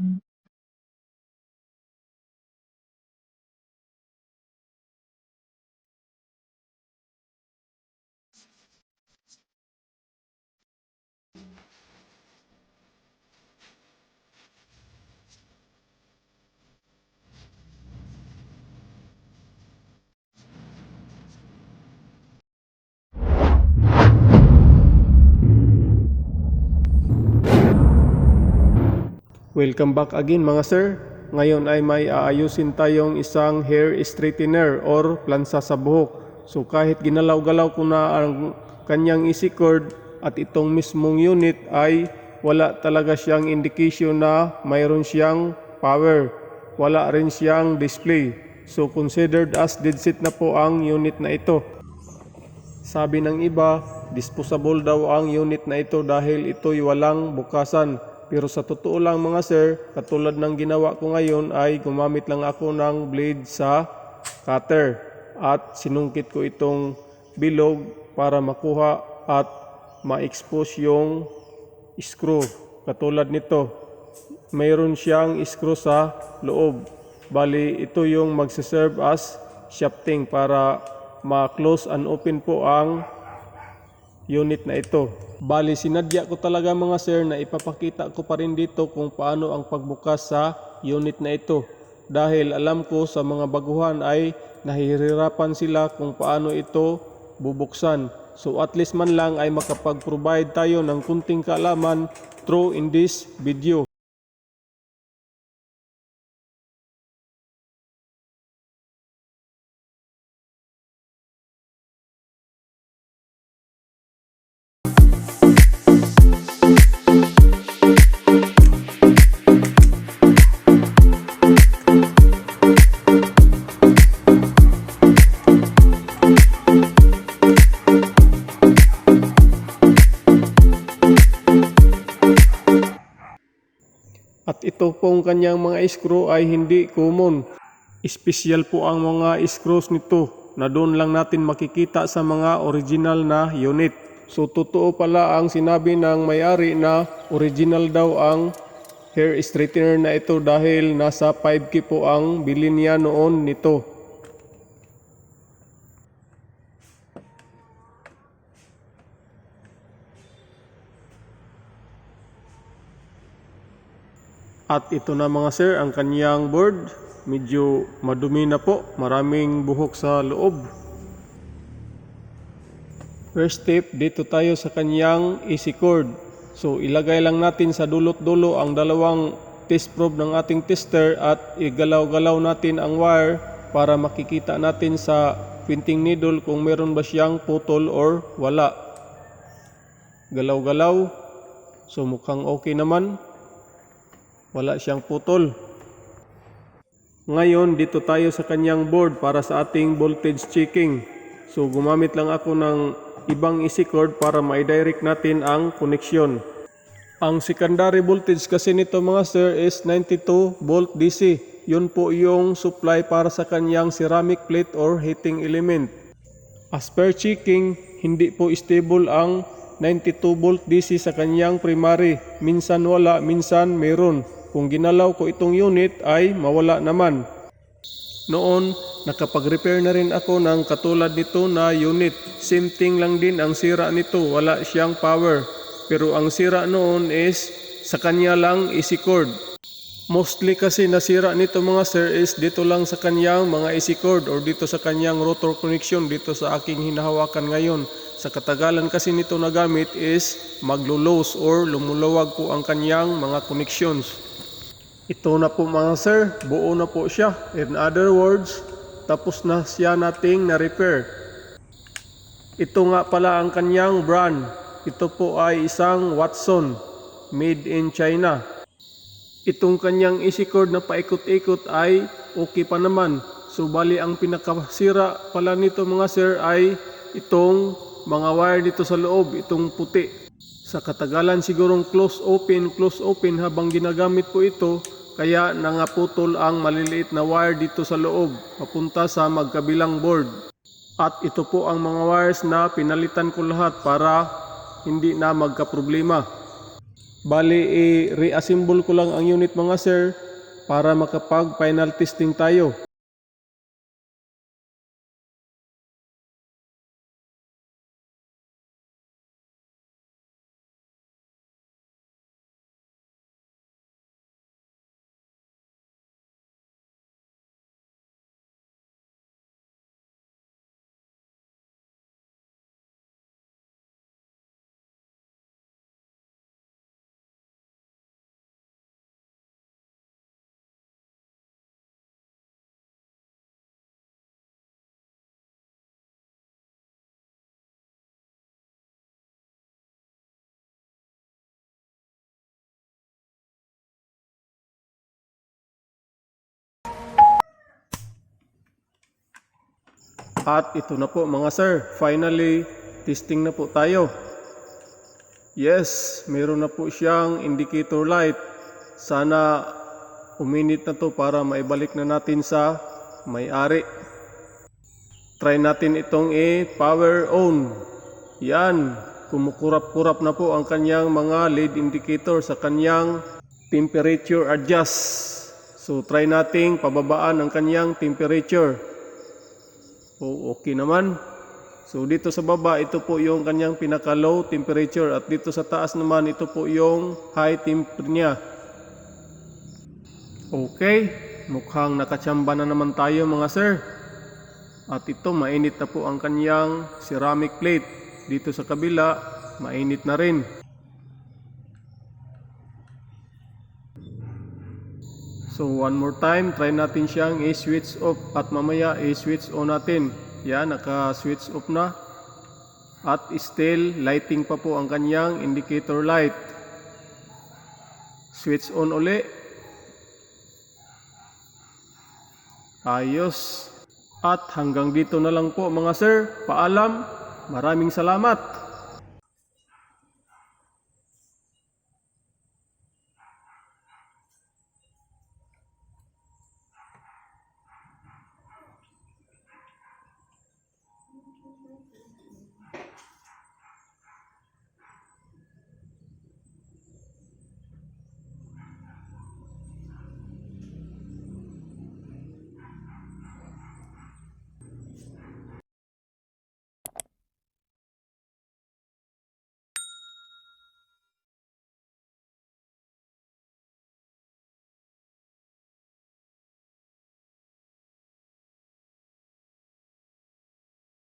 Mm. Welcome back again mga sir. Ngayon ay may aayusin tayong isang hair straightener or plansa sa buhok. So kahit ginalaw-galaw ko na ang kanyang easy cord at itong mismong unit ay wala talaga siyang indication na mayroon siyang power. Wala rin siyang display. So considered as dead set na po ang unit na ito. Sabi ng iba, disposable daw ang unit na ito dahil ito'y walang bukasan. Pero sa totoo lang mga sir, katulad ng ginawa ko ngayon ay gumamit lang ako ng blade sa cutter at sinungkit ko itong bilog para makuha at ma-expose yung screw. Katulad nito, mayroon siyang screw sa loob. Bali, ito yung magsiserve as shafting para ma-close and open po ang unit na ito. Bali, sinadya ko talaga mga sir na ipapakita ko pa rin dito kung paano ang pagbukas sa unit na ito. Dahil alam ko sa mga baguhan ay nahihirapan sila kung paano ito bubuksan. So at least man lang ay makapag-provide tayo ng kunting kaalaman through in this video. Ito pong kanyang mga screw ay hindi common. Espesyal po ang mga screws nito na doon lang natin makikita sa mga original na unit. So totoo pala ang sinabi ng may-ari na original daw ang hair straightener na ito dahil nasa 5k po ang bilin niya noon nito. At ito na mga sir, ang kanyang board. Medyo madumi na po. Maraming buhok sa loob. First step, dito tayo sa kanyang easy cord. So ilagay lang natin sa dulot-dulo ang dalawang test probe ng ating tester at igalaw-galaw natin ang wire para makikita natin sa printing needle kung meron ba siyang putol or wala. Galaw-galaw. So mukhang okay naman wala siyang putol. Ngayon, dito tayo sa kanyang board para sa ating voltage checking. So, gumamit lang ako ng ibang easy cord para ma-direct natin ang connection. Ang secondary voltage kasi nito mga sir is 92 volt DC. Yun po yung supply para sa kanyang ceramic plate or heating element. As per checking, hindi po stable ang 92 volt DC sa kanyang primary. Minsan wala, minsan meron. Kung ginalaw ko itong unit ay mawala naman. Noon, nakapag-repair na rin ako ng katulad nito na unit. Same thing lang din ang sira nito, wala siyang power. Pero ang sira noon is sa kanya lang easy cord. Mostly kasi nasira nito mga sir is dito lang sa kanyang mga easy cord or dito sa kanyang rotor connection dito sa aking hinahawakan ngayon. Sa katagalan kasi nito na gamit is maglo-lose or lumulawag po ang kanyang mga connections. Ito na po mga sir, buo na po siya. In other words, tapos na siya nating na-repair. Ito nga pala ang kanyang brand. Ito po ay isang Watson, made in China. Itong kanyang easy cord na paikot-ikot ay okay pa naman. So bali ang pinakasira pala nito mga sir ay itong mga wire dito sa loob, itong puti. Sa katagalan sigurong close open, close open habang ginagamit po ito, kaya nangaputol ang maliliit na wire dito sa loob, papunta sa magkabilang board. At ito po ang mga wires na pinalitan ko lahat para hindi na magkaproblema. Bali, i-reassemble ko lang ang unit mga sir para makapag final testing tayo. At ito na po mga sir, finally testing na po tayo. Yes, meron na po siyang indicator light. Sana uminit na to para maibalik na natin sa may-ari. Try natin itong i-power on. Yan, kumukurap-kurap na po ang kanyang mga lead indicator sa kanyang temperature adjust. So try nating pababaan ang kanyang temperature. O okay naman. So dito sa baba, ito po yung kanyang pinaka low temperature at dito sa taas naman, ito po yung high temperature niya. Okay, mukhang nakatsamba na naman tayo mga sir. At ito, mainit na po ang kanyang ceramic plate. Dito sa kabila, mainit na rin. So one more time, try natin siyang i-switch off at mamaya i-switch on natin. Yan, naka-switch off na. At still, lighting pa po ang kanyang indicator light. Switch on uli. Ayos. At hanggang dito na lang po mga sir. Paalam. Maraming salamat.